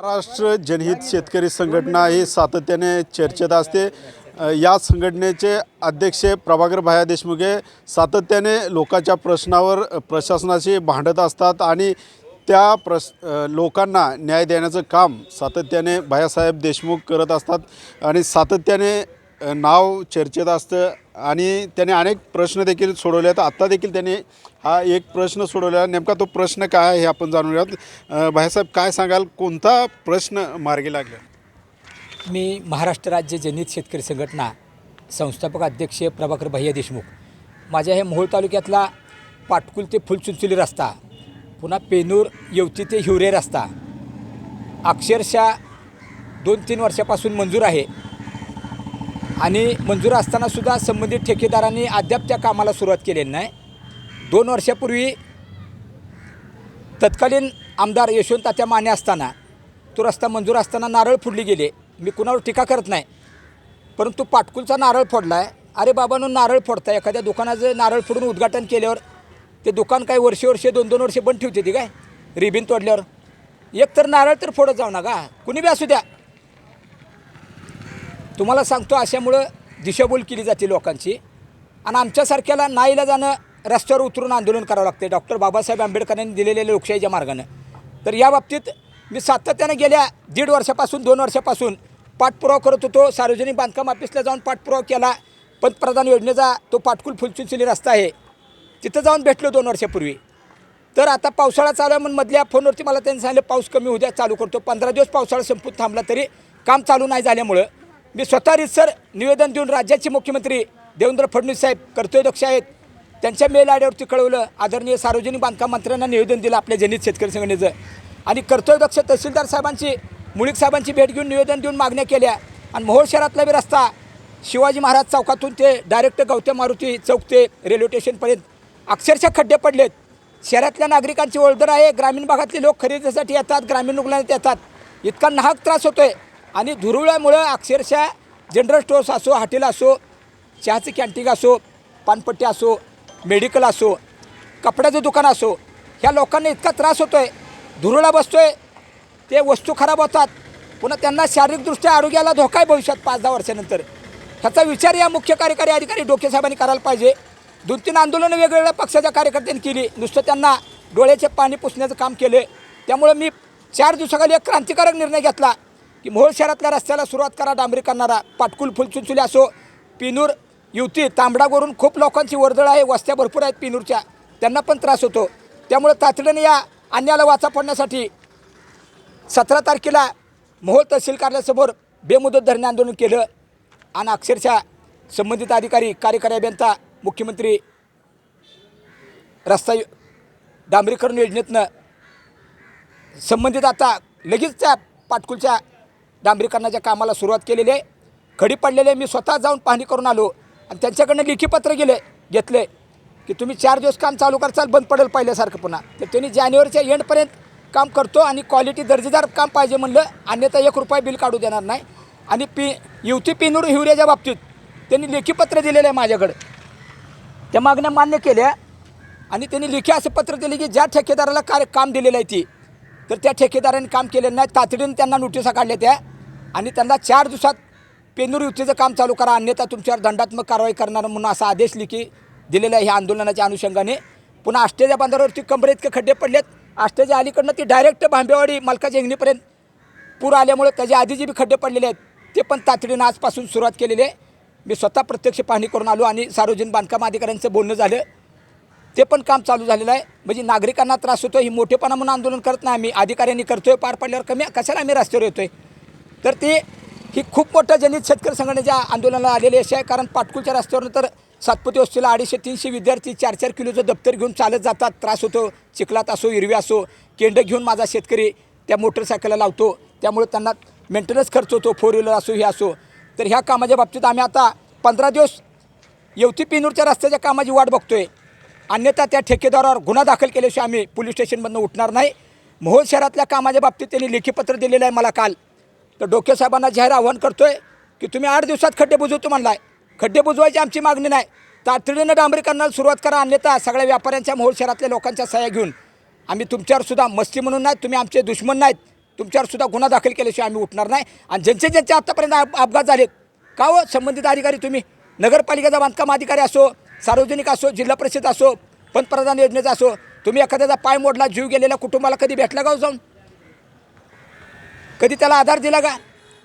महाराष्ट्र जनहित शेतकरी संघटना ही सातत्याने चर्चेत असते. या संघटनेचे अध्यक्ष प्रभाकर भाया देशमुख हे सातत्याने लोकांच्या प्रश्नावर प्रशासनाशी भांडत असतात आणि त्या प्रश लोकांना न्याय देण्याचं काम सातत्याने भायासाहेब देशमुख करत असतात आणि सातत्याने नाव चर्चेत असतं आणि त्याने अनेक प्रश्न देखील सोडवले आहेत आत्ता देखील त्याने हा एक प्रश्न सोडवला नेमका तो प्रश्न काय आहे हे आपण जाणून घेऊयात भाईसाहेब काय सांगाल? कोणता प्रश्न मार्गी लागला? मी महाराष्ट्र राज्य जनित शेतकरी संघटना संस्थापक अध्यक्ष प्रभाकर भैया देशमुख. माझ्या हे मोहोळ तालुक्यातला पाटकुल ते फुलचुलचुली रस्ता पुन्हा पेनूर येवती ते हिवरे रस्ता अक्षरशः दोन तीन वर्षापासून मंजूर आहे. आणि मंजूर असतानासुद्धा संबंधित ठेकेदारांनी अद्याप त्या कामाला सुरुवात केलेली नाही. दोन वर्षापूर्वी तत्कालीन आमदार यशवंतात्या माने असताना तो रस्ता मंजूर असताना नारळ फोडली गेले. मी कुणावर टीका करत नाही. परंतु पाटकुलचा नारळ फोडला आहे अरे बाबांनो नारळ फोडता. एखाद्या दुकानाचं नारळ फोडून उद्घाटन केल्यावर ते दुकान काय वर्षे वर्षे दोन दोन वर्षे बंद ठेवते ती काय? रिबिन तोडल्यावर. एक तर नारळ तर फोडत जाऊ नका. कुणी बी असू द्या. तुम्हाला सांगतो अशामुळं दिशाभूल केली जाते लोकांची. आणि आमच्यासारख्याला नाईला जाणं रस्त्यावर उतरून आंदोलन करावं लागते डॉक्टर बाबासाहेब आंबेडकरांनी दिलेल्या लोकशाहीच्या मार्गानं. तर या बाबतीत मी सातत्यानं गेल्या दीड वर्षापासून दोन वर्षापासून पाठपुरावा करत होतो. सार्वजनिक बांधकाम ऑफिसला जाऊन पाठपुरावा केला. पंतप्रधान योजनेचा तो पाटकुल फुलचुंचली रस्ता आहे. तिथं जाऊन भेटलो दोन वर्षापूर्वी. तर आता पावसाळा चालू आहे म्हणून मधल्या फोनवरती मला त्यांनी सांगितलं पाऊस कमी होऊ द्या चालू करतो. पंधरा दिवस पावसाळा संपून थांबला तरी काम चालू नाही झाल्यामुळं मी स्वतः रितसर निवेदन देऊन राज्याचे मुख्यमंत्री देवेंद्र फडणवीस साहेब कर्तव्यदक्ष आहेत. त्यांच्या मेल आयड्यावरती कळवलं. आदरणीय सार्वजनिक बांधकाम मंत्र्यांना निवेदन दिलं आपल्या जनित शेतकरी संघटनेचं. आणि कर्तव्यदक्ष तहसीलदार साहेबांची मुळीक साहेबांची भेट घेऊन निवेदन देऊन मागण्या केल्या. आणि मोहोळ शहरातला बी रस्ता शिवाजी महाराज चौकातून ते डायरेक्ट गवत्या मारुती चौक ते रेल्वे स्टेशनपर्यंत अक्षरशः खड्डे पडलेत. शहरातल्या नागरिकांची ओळदर आहे ग्रामीण भागातले लोक खरेदीसाठी येतात ग्रामीण रुग्णालयात येतात. इतका नाहक त्रास होतो आहे आणि धुरुळ्यामुळं अक्षरशः जनरल स्टोर्स असो हॉटेल असो चहाचं कॅन्टीन असो पानपट्टी असो मेडिकल असो कपड्याचं दुकान असो ह्या लोकांना इतका त्रास होतो आहे धुरुळा बसतो आहे ते वस्तू खराब होतात. पुन्हा त्यांना शारीरिकदृष्ट्या आरोग्याला धोका आहे भविष्यात पाच दहा वर्षानंतर. ह्याचा विचार या मुख्य कार्यकारी अधिकारी डोके साहेबांनी करायला पाहिजे. दोन तीन आंदोलनं वेगवेगळ्या पक्षाच्या कार्यकर्त्यांनी केली. नुसतं त्यांना डोळ्याचे पाणी पुसण्याचं काम केलं. त्यामुळं मी चार दिवसाखाली एक क्रांतिकारक निर्णय घेतला की मोहोळ शहरातल्या रस्त्याला सुरुवात करा डांबरी करणारा पाटकुल फुलचुंचुली असो पिनूर युवती तांबडावरून खूप लोकांची वर्दळ आहे. वस्त्या भरपूर आहेत पिनूरच्या. त्यांना पण त्रास होतो. त्यामुळं तातडीने या अन्याला वाचा पडण्यासाठी सतरा तारखेला मोहोळ तहसील कार्यालयासमोर बेमुदत धरणे आंदोलन केलं. आणि अक्षरशः संबंधित अधिकारी कार्यकारी अभियंता मुख्यमंत्री रस्ता डांबरीकरण योजनेतनं संबंधित आता लगेच त्या पाटकुलच्या डांबरीकरणाच्या कामाला सुरुवात केलेली आहे. खडी पडलेले मी स्वतः जाऊन पाहणी करून आलो. आणि त्यांच्याकडनं लेखी पत्र गेले घेतले की तुम्ही चार दिवस काम चालू करचाल बंद पडेल पहिल्यासारखं पुन्हा. तर त्यांनी जानेवारीच्या एंडपर्यंत काम करतो आणि क्वालिटी दर्जेदार काम पाहिजे म्हणलं अन्यथा एक रुपये बिल काढू देणार नाही. आणि पी युवती पिनूर हिवऱ्याच्या बाबतीत त्यांनी लेखी पत्र दिलेलं आहे माझ्याकडे. त्या मागण्या मान्य केल्या आणि त्यांनी लेखी असं पत्र दिले की ज्या ठेकेदाराला कार्य काम दिलेलं आहे ती तर त्या ठेकेदाराने काम केलेलं नाही. तातडीनं त्यांना नोटिसा काढल्या त्या आणि त्यांना चार दिवसात पेनूर युतीचं काम चालू करा अन्यथा तुमच्यावर दंडात्मक कारवाई करणार म्हणून असा आदेश लिखी दिलेला आहे ह्या आंदोलनाच्या अनुषंगाने. पुन्हा आष्टेच्या बांधावरती कंबरे इतके खड्डे पडलेत. आष्टेच्या अलीकडनं ती डायरेक्ट भांबेवाडी मलकाच्या हिंगणीपर्यंत पूर आल्यामुळे त्याच्या आधी जे बी खड्डे पडलेले आहेत. ते पण तातडीनं आजपासून सुरुवात केलेली आहे. मी स्वतः प्रत्यक्ष पाहणी करून आलो आणि सार्वजनिक बांधकाम अधिकाऱ्यांचं बोलणं झालं. ते पण काम चालू झालेलं आहे. म्हणजे नागरिकांना त्रास होतो ही मोठेपणा म्हणून आंदोलन करत नाही. आम्ही अधिकाऱ्यांनी करतोय पार पडल्यावर कमी कशाला आम्ही रस्त्यावर येतोय? तर ती ही खूप मोठं जनित शेतकरी संघटनेच्या आंदोलनाला आलेली अशी आहे. कारण पाटकुलच्या रस्त्यावरून तर सातपुती वस्तीला अडीचशे तीनशे विद्यार्थी चार चार किलोचं दप्तर घेऊन चालत जातात. त्रास होतो चिखलात असो हिरवी असो केंड घेऊन माझा शेतकरी त्या मोटरसायकलला लावतो. त्यामुळे त्यांना मेंटेनन्स खर्च होतो फोर व्हीलर असो हे असो. तर ह्या कामाच्या बाबतीत आम्ही आता पंधरा दिवस येवती पिनूरच्या रस्त्याच्या कामाची वाट बघतोय. अन्यथा त्या ठेकेदारावर गुन्हा दाखल केल्याशिवाय आम्ही पोलीस स्टेशनमधनं उठणार नाही. मोहोळ शहरातल्या कामाच्या बाबतीत त्यांनी लेखीपत्र दिलेलं आहे मला काल. तर डोके साहेबांना जाहीर आव्हान करतोय की तुम्ही आठ दिवसात खड्डे बुजवतो म्हणलाय. खड्डे बुजवायची आमची मागणी नाही. तातडीनं डांबरीकरणाला सुरुवात करा अन्यथा सगळ्या व्यापाऱ्यांच्या मोहोळ शहरातल्या लोकांच्या सह्या घेऊन. आम्ही तुमच्यावर सुद्धा मस्ती म्हणून नाही तुम्ही आमचे दुश्मन नाहीत. तुमच्यावर सुद्धा गुन्हा दाखल केल्याशिवाय आम्ही उठणार नाही. आणि ज्यांचे ज्यांचे आत्तापर्यंत अपघात झालेत का हो संबंधित अधिकारी तुम्ही? नगरपालिकेचा बांधकाम अधिकारी असो सार्वजनिक असो जिल्हा परिषद असो पंतप्रधान योजनेचा असो तुम्ही एखाद्याचा पाय मोडला जीव गेलेल्या कुटुंबाला कधी भेटला का हो जाऊन? कधी त्याला आधार दिला का?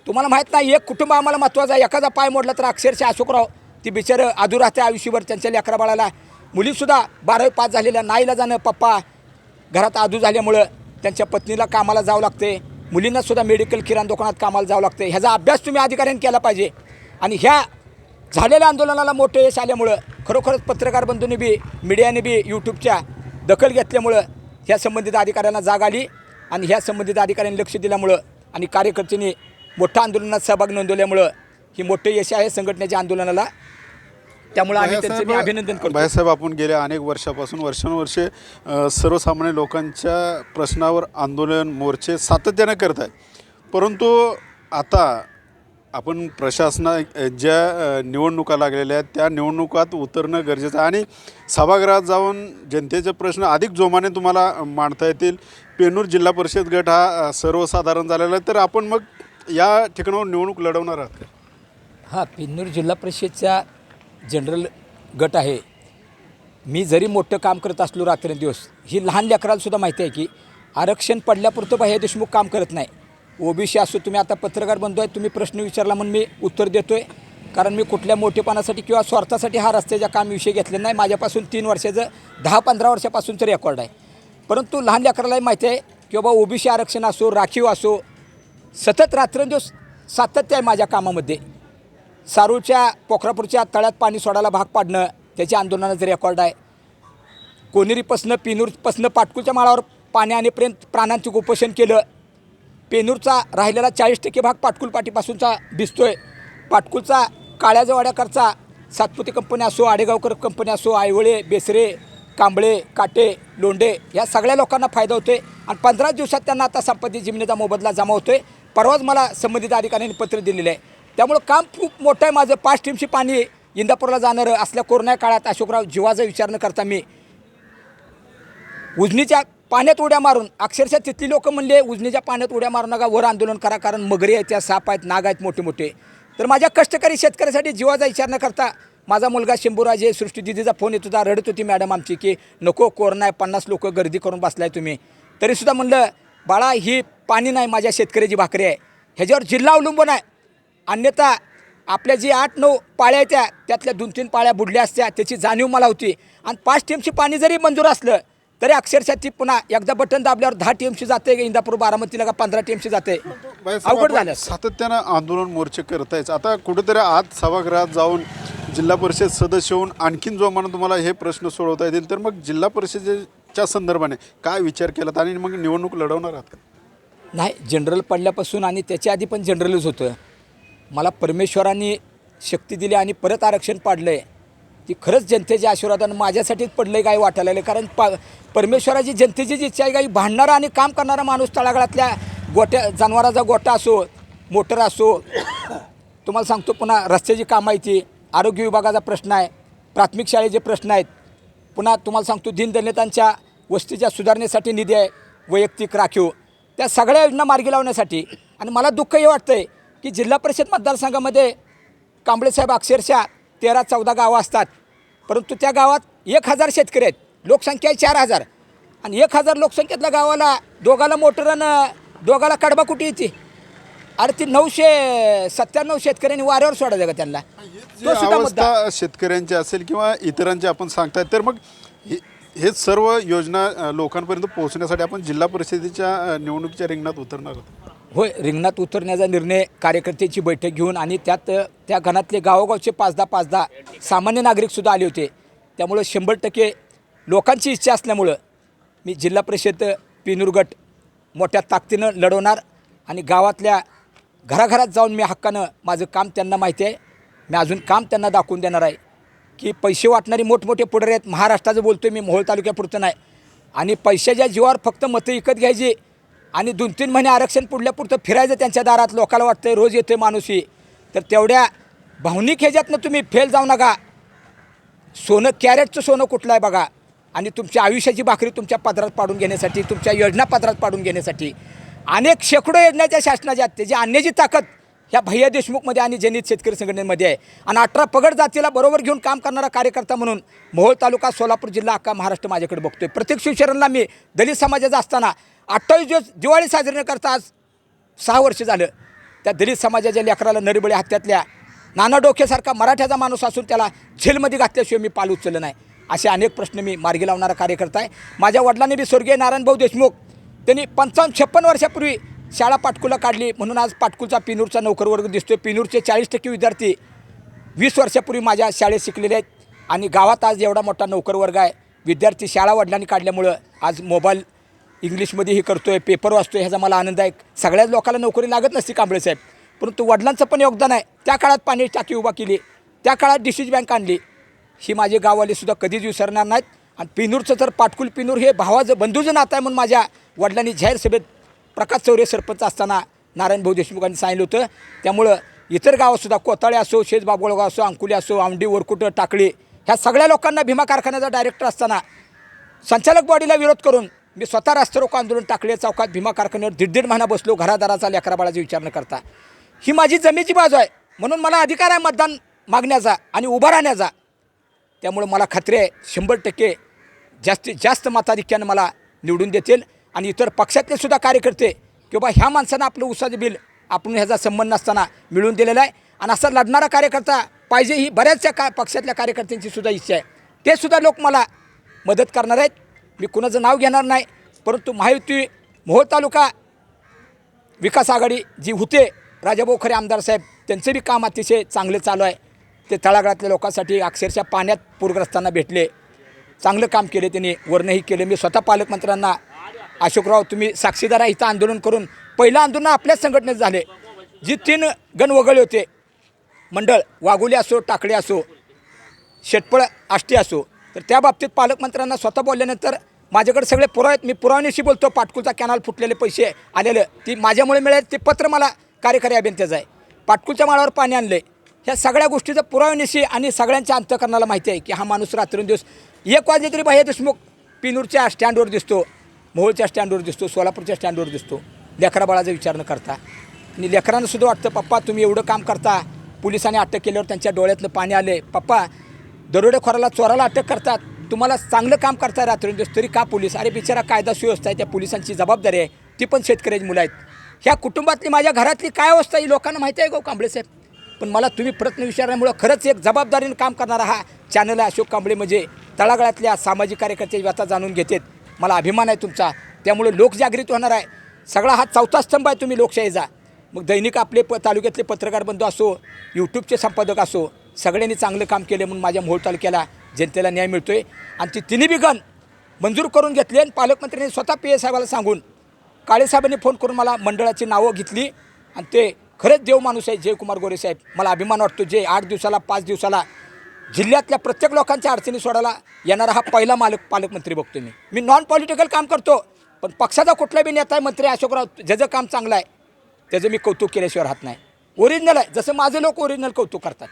तुम्हाला माहीत नाही एक कुटुंब आम्हाला महत्त्वाचं आहे. एखादा पाय मोडला तर अक्षरशः अशोकराव ती बिचारं आधू राहते आयुष्यभर त्यांच्या लेकरा बाळाला. मुलीसुद्धा बारावी पास झालेल्या नाईला जाणं पप्पा घरात आधू झाल्यामुळं त्यांच्या पत्नीला कामाला जावं लागते. मुलींनासुद्धा मेडिकल किराणा दुकानात कामाला जावं लागते. ह्याचा अभ्यास तुम्ही अधिकाऱ्यांनी केला पाहिजे. आणि ह्या झालेल्या आंदोलनाला मोठं यश आल्यामुळं खरोखरच पत्रकार बंधूंनी बी मीडियाने बी यूट्यूबच्या दखल घेतल्यामुळं ह्या संबंधित अधिकाऱ्यांना जाग आली. आणि ह्या संबंधित अधिकाऱ्यांनी लक्ष दिल्यामुळं आणि कार्यकर्त्यांनी मोठ्या आंदोलनात सहभाग नोंदवल्यामुळं ही मोठं यश आहे संघटनेच्या आंदोलनाला. त्यामुळं आम्ही त्यांचं मी अभिनंदन करतो. बाळासाहेब आपण गेल्या अनेक वर्षापासून वर्षानुवर्षे सर्वसामान्य लोकांच्या प्रश्नावर आंदोलन मोर्चे सातत्याने करत आहे परंतु आता आपण प्रशासना ज्या निवडणुका लागलेल्या आहेत त्या निवडणुकात उतरणं गरजेचं आहे. आणि सभागृहात जाऊन जनतेचे प्रश्न अधिक जोमाने तुम्हाला मांडता येतील. पेनूर जिल्हा परिषद गट हा सर्वसाधारण झालेला आहे. तर आपण मग या ठिकाणावर निवडणूक लढवणार आहात का? हां पिन्नूर जिल्हा परिषदचा जनरल गट आहे. मी जरी मोठं काम करत असलो रात्रंदिवस ही लहान लेकरालासुद्धा माहिती आहे की आरक्षण पडल्यापुरतं बाह्य देशमुख काम करत नाही. ओबीसी असो तुम्ही आता पत्रकार बंधू आहे तुम्ही प्रश्न विचारला म्हणून मी उत्तर देतो आहे कारण मी कुठल्या मोठेपणासाठी किंवा स्वार्थासाठी हा रस्त्याच्या काम विषय घेतले नाही. माझ्यापासून तीन वर्षाचं दहा पंधरा वर्षापासूनचं रेकॉर्ड आहे. परंतु लहान लेकरालाही माहिती आहे की बाबा ओबीसी आरक्षण असो राखीव असो सतत रात्रंदिवस सातत्य आहे माझ्या कामामध्ये. सारूच्या पोखरापूरच्या तळ्यात पाणी सोडायला भाग पाडणं त्याच्या आंदोलनाचं रेकॉर्ड आहे. कोनेरीपासनं पिनूरपासनं पाटकूच्या माळावर पाण्यानेपर्यंत प्राण्यांचं प्राणांचं उपोषण केलं. पेनूरचा राहिलेला चाळीस टक्के भाग पाटकुल पाटीपासूनचा दिसतोय. पाटकुलचा काळ्याजवाड्याकरचा सातपुती सातपुते कंपनी असो आडेगावकर कंपनी असो आयवळे बेसरे कांबळे काटे लोंडे या सगळ्या लोकांना फायदा होतोय. आणि पंधरा दिवसात त्यांना आता संपत्ती जमिनीचा मोबदला जमा होतोय. परवाच मला संबंधित अधिकाऱ्यांनी पत्र दिलेलं आहे त्यामुळं काम खूप मोठं आहे माझं. पाच टीमशी पाणी इंदापूरला जाणारं असल्या कोरोना काळात अशोकराव जीवाचा विचार न करता मी उजनीच्या पाण्यात उड्या मारून अक्षरशः तिथली लोक म्हणले उजनीच्या पाण्यात उड्या मारू नका वर आंदोलन करा कारण मगरी आहेत त्या साप आहेत नाग आहेत मोठे मोठे तर माझ्या कष्टकरी शेतकऱ्यासाठी जीवाचा विचार न करता माझा मुलगा शंभूराजे सृष्टी दिदीचा फोन येत होता रडत होती मॅडम आमची की नको कोरोना आहे पन्नास लोक गर्दी करून बसलाय तुम्ही. तरीसुद्धा म्हणलं बाळा ही पाणी नाही माझ्या शेतकऱ्याची भाकरी आहे. ह्याच्यावर जिल्हा अवलंबून आहे. अन्यथा आपल्या जी आठ नऊ पाळ्या आहेत त्या त्यातल्या दोन तीन पाळ्या बुडल्या असत्या त्याची जाणीव मला होती. आणि पाच टीमची पाणी जरी मंजूर असलं तरी अक्षरशः ती पुन्हा एकदा बटन दाबल्यावर दहा टीमची जाते इंदापूर बारामतीला का पंधरा टीमची जाते. बाळासाहेब, अवघड झालं. सातत्यानं आंदोलन मोर्चे करतायच आता कुठेतरी आत सभागृहात जाऊन जिल्हा परिषद सदस्य होऊन आणखीन जोमानं तुम्हाला हे प्रश्न सोडवता येतील. तर मग जिल्हा परिषदेच्या संदर्भाने काय विचार केलात आणि मग निवडणूक लढवणार आहात? नाही जनरल पडल्यापासून आणि त्याच्या आधी पण जनरलच होतं. मला परमेश्वरांनी शक्ती दिली आणि परत आरक्षण पाडलं आहे ती खरंच जनतेच्या आशीर्वादानं माझ्यासाठीच पडलं आहे काय वाटायला आहे कारण पा परमेश्वराची जनतेची जी इच्छा आहे काही भांडणारा आणि काम करणारा माणूस तळागाळातल्या गोट्या जनावराचा गोटा असो मोटर असो तुम्हाला सांगतो पुन्हा रस्त्याची कामं आहे ती आरोग्य विभागाचा प्रश्न आहे प्राथमिक शाळेचे प्रश्न आहेत. पुन्हा तुम्हाला सांगतो दीनदलितांच्या वस्तीच्या सुधारणेसाठी निधी आहे वैयक्तिक राखीव. त्या सगळ्या योजना मार्गी लावण्यासाठी. आणि मला दुःख हे वाटतं आहे की जिल्हा परिषद मतदारसंघामध्ये कांबळेसाहेब अक्षरशः तेरा चौदा गावं असतात. परंतु त्या गावात एक हजार शेतकरी आहेत. लोकसंख्या आहे चार हजार. आणि एक हजार लोकसंख्येतल्या गावाला दोघाला मोटर आणि दोघाला कडबा कुठे येते? अरे ती नऊशे सत्त्याण्णव शेतकऱ्यांनी वाऱ्यावर सोडायचं का त्यांना? तो सुद्धा मुद्दा. शेतकऱ्यांची असेल किंवा इतरांची आपण सांगताय तर मग हे हे सर्व योजना लोकांपर्यंत पोहोचण्यासाठी आपण जिल्हा परिषदेच्या निवडणुकीच्या रिंगणात उतरणार आहोत. होय रिंगणात उतरण्याचा निर्णय कार्यकर्त्याची बैठक घेऊन आणि त्यात त्या गणातले गावोगावचे पाच दहा पाच दहा सामान्य नागरिकसुद्धा आले होते. त्यामुळं शंभर टक्के लोकांची इच्छा असल्यामुळं मी जिल्हा परिषद पिनुरगट मोठ्या ताकदीनं लढवणार आणि गावातल्या घराघरात जाऊन मी हक्कानं माझं काम त्यांना माहिती आहे. मी अजून काम त्यांना दाखवून देणार आहे की पैसे वाटणारी मोठमोठे पुढारी आहेत. महाराष्ट्राचं बोलतो आहे मी मोहोळ तालुक्यापुरतं नाही. आणि पैशाच्या जीवावर फक्त मतं विकत घ्यायची आणि दोन तीन महिने आरक्षण पुढल्यापुरतं फिरायचं त्यांच्या दारात लोकाला वाटतं रोज येतोय माणूसही. तर तेवढ्या भावनिक ह्याच्यातनं तुम्ही फेल जाऊ नका. सोनं कॅरेटचं सोनं कुठलं आहे बघा. आणि तुमच्या आयुष्याची भाकरी तुमच्या पदरात पाडून घेण्यासाठी तुमच्या योजना पदरात पाडून घेण्यासाठी. अनेक शेकडो योजनाच्या शासनाच्या आहेत. त्याची आणण्याची ताकद ह्या भैया देशमुखमध्ये आणि जनित शेतकरी संघटनेमध्ये आहे. आणि अठरा पगड जातीला बरोबर घेऊन काम करणारा कार्यकर्ता म्हणून मोहोळ तालुका सोलापूर जिल्हा अख्खा महाराष्ट्र माझ्याकडे बघतोय. प्रत्येक शिवशरणला मी दलित समाजाचा असताना अठ्ठावीस दिवस दिवाळी साजरी न करता आज सहा वर्ष झालं. त्या दलित समाजाच्या लेकराला नरीबळी हत्यातल्या नाना डोक्यासारखा मराठ्याचा माणूस असून त्याला झेलमध्ये घातल्याशिवाय मी पाल उचललं नाही. असे अनेक प्रश्न मी मार्गी लावणारा कार्यकर्ता आहे. माझ्या वडिलांनी बी स्वर्गीय नारायणभाऊ देशमुख त्यांनी पंचावन्न छप्पन वर्षापूर्वी शाळा पाटकुला काढली. म्हणून आज पाटकुलचा पिनूरचा नोकर वर्ग दिसतोय. पिनूरचे चाळीस टक्के विद्यार्थी वीस वर्षापूर्वी माझ्या शाळेत शिकलेले आहेत. आणि गावात आज एवढा मोठा नोकर वर्ग आहे. विद्यार्थी शाळा वडिलांनी काढल्यामुळं आज मोबाईल इंग्लिशमध्ये हे करतो आहे पेपर वाचतो आहे ह्याचा मला आनंद आहे. सगळ्याच लोकांना नोकरी लागत नसती कांबळे साहेब. परंतु वडिलांचं पण योगदान आहे. त्या काळात पाणी टाकी उभा केली. त्या काळात डिसीज बँक आणली. ही माझे गाववाले सुद्धा कधीच विसरणार नाहीत. आणि पिनूरचं तर पाटकुल पिनूर हे भावाचं बंधूचं नातं आहे म्हणून माझ्या वडिलांनी जाहीर सभेत प्रकाश चौरे सरपंच असताना नारायणभाऊ देशमुखांनी सांगितलं होतं. त्यामुळं इतर गावातसुद्धा कोताळे असो शेजबाबळगाव असो अंकुली असो आमडी वरकुट टाकळी ह्या सगळ्या लोकांना भीमा कारखान्याचा डायरेक्टर असताना संचालक बॉडीला विरोध करून मी स्वतः रास्तारोको आंदोलन टाकले चौकात भीमा कारखान्यावर दीड दीड महिना बसलो घरादाराचा लेकरा बाळाचा विचार न करता. ही माझी जमेची बाजू आहे म्हणून मला अधिकार आहे मतदान मागण्याचा आणि उभा राहण्याचा. त्यामुळं मला खात्री आहे शंभर टक्के जास्तीत जास्त मताधिक्यानं मला निवडून देतील आणि इतर पक्षातले सुद्धा कार्यकर्ते की बाबा ह्या माणसानं आपलं उसाचं बिल आपण ह्याचा संबंध नसताना मिळून दिलेला आहे. आणि असा लढणारा कार्यकर्ता पाहिजे ही बऱ्याचशा का पक्षातल्या कार्यकर्त्यांची सुद्धा इच्छा आहे. ते सुद्धा लोक मला मदत करणार आहेत. मी कुणाचं नाव घेणार नाही परंतु महायुती मोहोळ तालुका विकास आघाडी जी होते राजाभाऊ खरे आमदार साहेब त्यांचं बी काम अतिशय चांगलं चालू आहे. ते तळागाळातल्या लोकांसाठी अक्षरशः पाण्यात पूरग्रस्तांना भेटले. चांगलं काम केले त्यांनी वर्णही केले. मी स्वतः पालकमंत्र्यांना अशोकराव तुम्ही साक्षीदार इथं आंदोलन करून पहिलं आंदोलन आपल्याच संघटनेत झाले. जी तीन गण वगळले होते मंडळ वाघोली असो टाकडे असो शेटपळ आष्टी असो तर त्या बाबतीत पालकमंत्र्यांना स्वतः बोलल्यानंतर माझ्याकडे सगळे पुरावे आहेत. मी पुराव्यानिशी बोलतो. पाटकुलचा कॅनल फुटलेले पैसे आलेलं. ती माझ्यामुळे मिळेल. ते पत्र मला कार्यकारी अभियंत्याचं आहे. पाटकुलच्या माळावर पाणी आणलं. आहे ह्या सगळ्या गोष्टीचं पुराव्यानिशी आणि सगळ्यांच्या अंतकरणाला माहिती आहे की हा माणूस रात्रंदिवस एक वाजले तरी बाह्य देशमुख पिनूरच्या स्टँडवर दिसतो. मोहोळच्या स्टँडवर दिसतो. सोलापूरच्या स्टँडवर दिसतो. लेकरा बाळाचा विचार न करता. आणि लेकरांनासुद्धा वाटतं पप्पा तुम्ही एवढं काम करता. पोलिसांनी अटक केल्यावर त्यांच्या डोळ्यातलं पाणी आले. पप्पा दरोडेखोराला चोराला अटक करतात. तुम्हाला चांगलं काम करताय रात्रंदिवस तरी का पोलीस? अरे बिचारा कायदा सुव्यवस्था आहे त्या पोलिसांची जबाबदारी आहे. ती पण शेतकऱ्याची मुलं आहेत. ह्या कुटुंबातली माझ्या घरातली काय अवस्था ही लोकांना माहिती आहे गो हो, कांबळे साहेब? पण मला तुम्ही प्रश्न विचारल्यामुळं खरंच एक जबाबदारीनं काम करणारा हा चॅनल आहे अशोक कांबळे. म्हणजे तळागाळातल्या सामाजिक कार्यकर्ते व्यथा जाणून घेतात मला अभिमान आहे तुमचा. त्यामुळे लोकजागृत होणार आहे. सगळा हा चौथा स्तंभ आहे तुम्ही लोकशाहीचा. मग दैनिक आपले प तालुक्यातले पत्रकार बंधू असो यूट्यूबचे संपादक असो सगळ्यांनी चांगलं काम केलं म्हणून माझ्या मोहोळ तालुक्याला जनतेला न्याय मिळतो आहे आणि ती तिन्ही बिघन मंजूर करून घेतली आणि पालकमंत्र्यांनी स्वतः पी ए साहेबाला सांगून काळेसाहेबांनी फोन करून मला मंडळाची नावं घेतली. आणि ते खरंच देव माणूस आहे जयकुमार गोरे साहेब. मला अभिमान वाटतो जे आठ दिवसाला पाच दिवसाला जिल्ह्यातल्या प्रत्येक लोकांच्या अडचणी सोडायला येणारा हा पहिला मालक पालकमंत्री बघतो मी. मी नॉन पॉलिटिकल काम करतो पण पक्षाचा कुठला बी नेता आहे मंत्री अशोकराव ज्याचं काम चांगलं आहे त्याचं मी कौतुक केल्याशिवाय राहत नाही. ओरिजिनल आहे. जसं माझे लोक ओरिजिनल कौतुक करतात.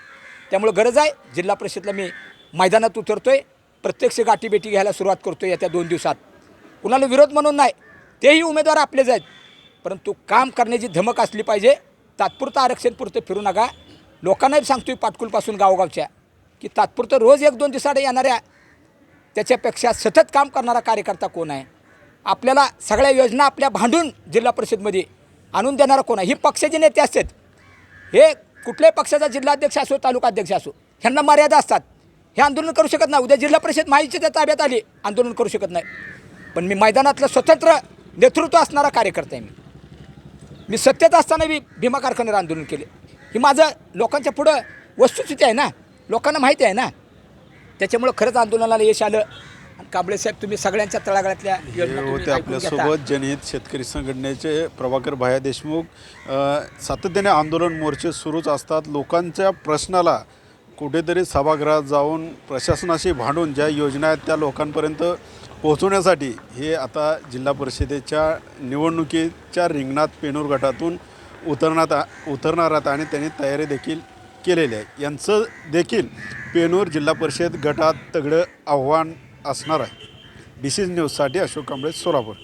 त्यामुळे गरज आहे जिल्हा परिषदला मी मैदानात उतरतोय प्रत्यक्ष गाठीबेटी घ्यायला सुरुवात करतो येत्या दोन दिवसात. कुणाला विरोध म्हणून नाही तेही उमेदवार आपलेच आहेत. परंतु काम करण्याची धमक असली पाहिजे. तात्पुरतं आरक्षण पुरतं फिरू नका. लोकांनाही सांगतोय पाटकुलपासून गावगावच्या की तात्पुरतं रोज एक दोन दिवसाडे येणाऱ्या त्याच्यापेक्षा सतत काम करणारा कार्यकर्ता कोण आहे? आपल्याला सगळ्या योजना आपल्या भांडून जिल्हा परिषदमध्ये आणून देणारा कोण आहे? ही पक्षाचे नेते असतात. हे कुठल्याही पक्षाचा जिल्हाध्यक्ष असो तालुका अध्यक्ष असो ह्यांना मर्यादा असतात. हे आंदोलन करू शकत नाही. उद्या जिल्हा परिषद माहितीच्या त्या ताब्यात आली. आंदोलन करू शकत नाही. पण मी मैदानातलं स्वतंत्र नेतृत्व असणारा कार्यकर्ता आहे मी. मी सत्तेत असताना मी भीमा कारखान्यावर आंदोलन केले. ही माझं लोकांच्या पुढं वस्तुस्थिती आहे ना. लोकांना माहिती आहे ना. त्याच्यामुळं खरंच आंदोलनाला यश आलं. आणि कांबळे साहेब तुम्ही सगळ्यांच्या तळागाळातल्या होते. आपल्यासोबत जनहित शेतकरी संघटनेचे प्रभाकर भाया देशमुख. सातत्याने आंदोलन मोर्चे सुरूच असतात. लोकांच्या प्रश्नाला कुठेतरी सभागृहात जाऊन प्रशासनाशी भांडून ज्या योजना आहेत त्या लोकांपर्यंत पोहोचवण्यासाठी हे आता जिल्हा परिषदेच्या निवडणुकीच्या रिंगणात पेनूर गटातून उतरण्यात आ- उतरणार आहेत आणि त्यांनी तयारी देखील केलेली आहे. यांचं देखील पेनूर जिल्हा परिषद गटात तगडं आव्हान असणार आहे. डी सी न्यूजसाठी अशोक कांबळे सोलापूर.